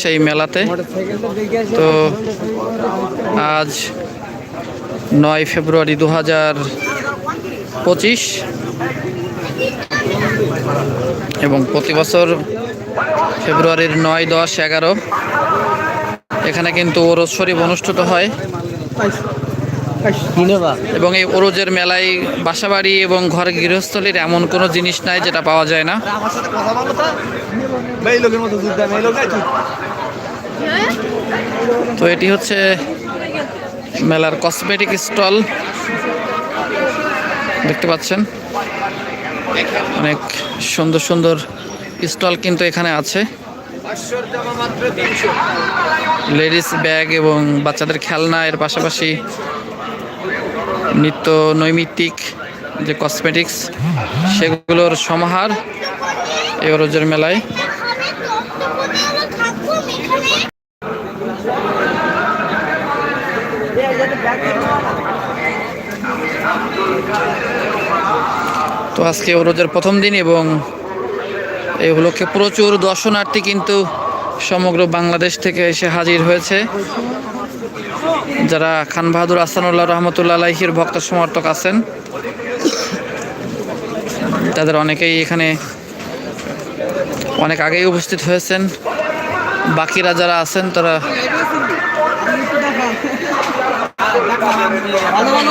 সেই মেলাতে। তো আজ নয় ফেব্রুয়ারি দু হাজার পঁচিশ এবং প্রতি বছর ফেব্রুয়ারির নয়, দশ, এগারো এখানে কিন্তু ওরস শরীফ অনুষ্ঠিত হয়। এবং এই ওরজের মেলায় বাসাবাড়ি এবং ঘর গৃহস্থলীর এমন কোনো জিনিস নাই যেটা পাওয়া যায় না। আমার সাথে কথা বলো তো এটি হচ্ছে মেলার কসমেটিক স্টল। দেখতে পাচ্ছেন? অনেক সুন্দর সুন্দর স্টল কিন্তু এখানে আছে। লেডিস ব্যাগ এবং বাচ্চাদের খেলনা এর পাশাপাশি নিত্য নৈমিত্তিক যে কসমেটিক্স সেগুলোর সমাহার এই রোজের মেলায়। তো আজকে ওরোজের প্রথম দিন এবং এই উপলক্ষে প্রচুর দর্শনার্থী কিন্তু সমগ্র বাংলাদেশ থেকে এসে হাজির হয়েছে। যারা খান বাহাদুর আসানুল্লাহ রহমতুল্লাহ আলাইহির ভক্ত সমর্থক আছেন তাদের অনেকেই এখানে অনেক আগেই উপস্থিত হয়েছেন। বাকিরা যারা আছেন তারা ভালো ভালো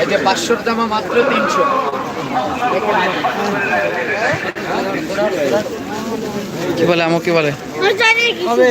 এই যে পাঁচশোর জামা মাত্র তিনশো। কি বলে আমো কি বলে? হবে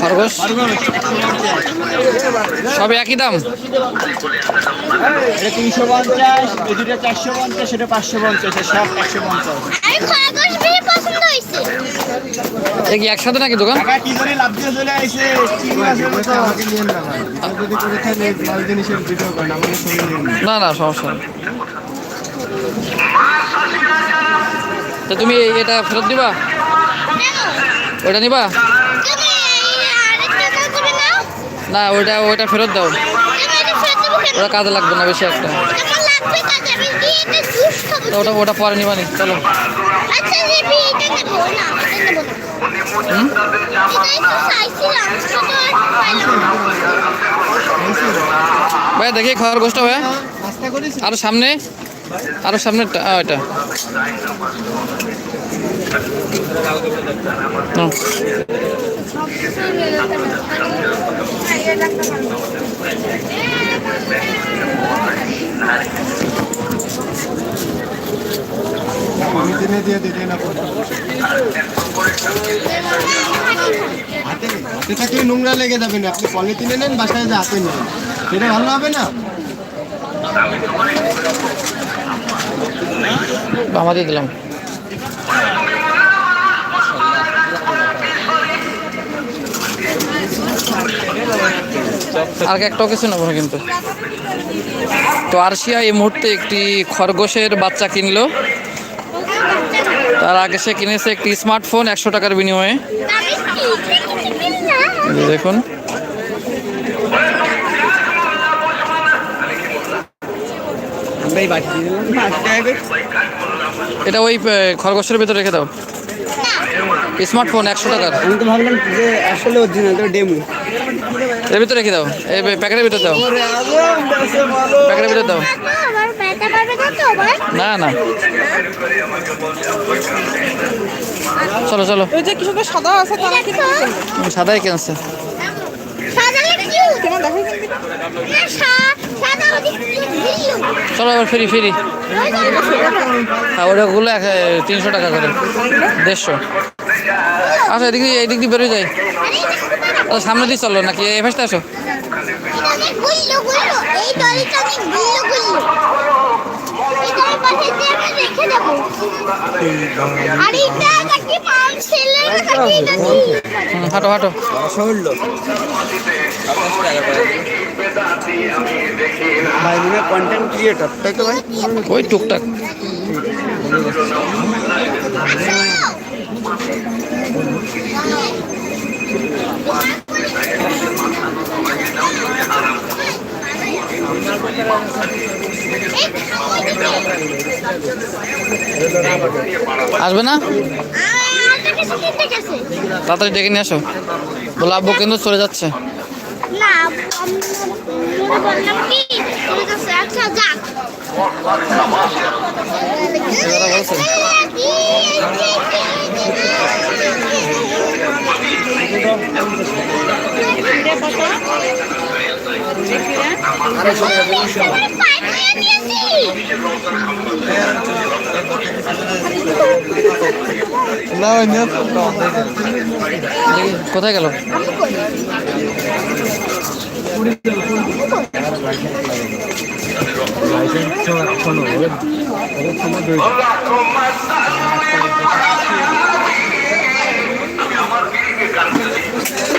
খরগোশ? সব একই দাম? এটা তিনশো পঞ্চাশ দুটো চারশো পঞ্চাশ সেটা পাঁচশো পঞ্চাশ সব একশো পঞ্চাশ। কি একসাথে নাকি দোকান? না না না সমস্যা তো তুমি এটা ফেরত দিবা? ওটা নিবা তুমি আরেকটা কাজ করে নাও না, ওইটা ওইটা ফেরত দাও। এটা ওটা কাজে লাগবে না বেশি একটা। ওটা ওটা পরে নিবানি চলো। এটা। ভাই দেখি খরগোশটা ভাই আরও সামনে? আরও সামনে ওইটা। নাও। পলিথিনে দিয়ে দিতে না হাতে হাতে থাকলে নোংরা লেগে যাবে না। আপনি পলিথিনে নেন, বাসায় যে হাতে নেন। সেটা ভালো হবে না? আমাদের দিলাম। আর একটাও কিছু নেব না কিন্তু। তো আরশিয়া এই মুহূর্তে একটি খরগোশের বাচ্চা কিনলো। তার আগে সে কিনেছে একটি স্মার্টফোন একশো টাকার বিনিময়ে। দেখুন। এটা ওই খরগোশের ভিতরে রেখে দাও। স্মার্টফোন একশো টাকার। আমি তো ভাবলাম যে আসলে অরিজিনাল ডেমো এর ভিতরে রেখে দাও। এই প্যাকেটের ভিতরে দাও। প্যাকেটের ভিতরে দাও। না না। না চলো চলো। ওই যে কিছু সাদা আছে তারা কি সাদাই কিনছে সাদা কিউট তোমার দেখাই কিনবি না? না সা- সাদা হচ্ছে কিউট ভিডিও চলো এবার ফিরি ফিরি। হ্যাঁ ওটাগুলো এক তিনশো টাকা করে। দেড়শো। আচ্ছা এদিক দিয়ে এদিক দিয়ে বেরোয় যাই। সামনে দিয়ে চলো নাকি এই আসো? পাশে হুম, হাঁটো হাঁটো। কন্টেন্ট ক্রিয়েটর তাই ওই টুকটাক। আসবে না? তাড়াতাড়ি ডেকে নিয়ে আসো। বলো আব্বু কিন্তু চলে যাচ্ছে। পঞ্চাশ টাকা কোথায় গেল লাইসেন্স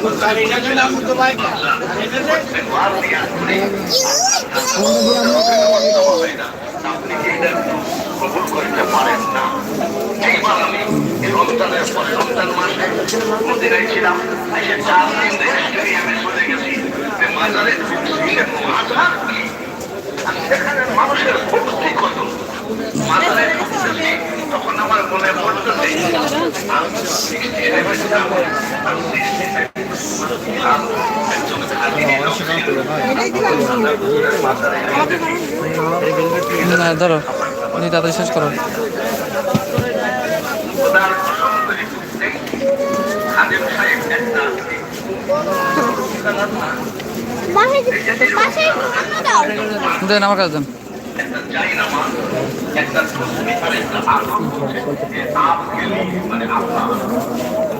সে কথা বলছে না ওই নিয়ে দেখি, কোথায় গেল এটা আমি নেব দেখো এই সময় পাওয়া যায় না হুম, এই যে জিনিস ভিডিও করে জিনিস ও আচ্ছা আচ্ছা তো দেখে নিন আর এই যে ছেলেগুলো ধরো উনি তাড়াতাড়ি শেষ করো দেন আমার কাছে দেন।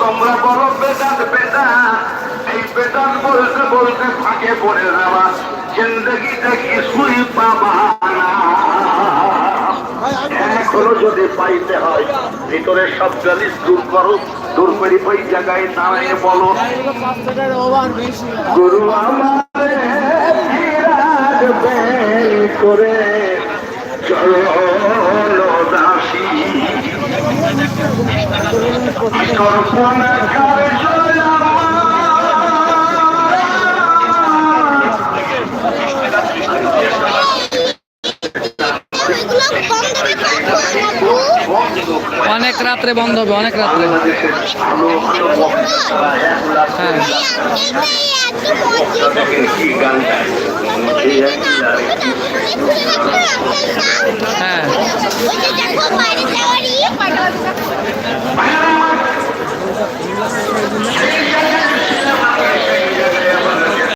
তোমরা বড় বেদান বেদান এই বেদান বলতে বলতে ফাঁকে পড়ে যাওয়া জিন্দগিতে কিছুই পাবা এখনও যদি পাইতে হয় ভিতরে সব গালিস দূর করো দূর করে ওই জায়গায় দাঁড়িয়ে বলো গুরু আমারে করে চরণ কল্পনা কার অনেক রাত্রে বন্ধ হবে অনেক রাত্রে হ্যাঁ হ্যাঁ